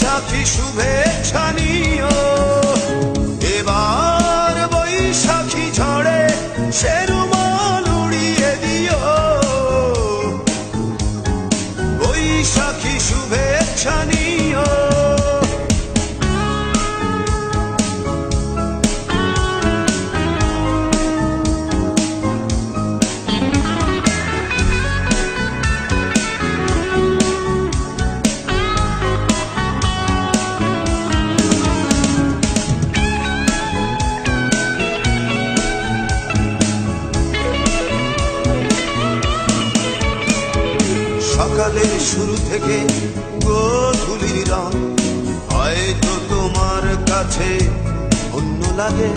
সাথী শুভেচ্ছা নিও। এবার বৈশাখী ঝড়ে সে রুমাল উড়িয়ে দিও। বৈশাখী শুভেচ্ছা নিও। শুরু থেকে গোধুলির হয়তো তোমার কাছে অন্য লাগে।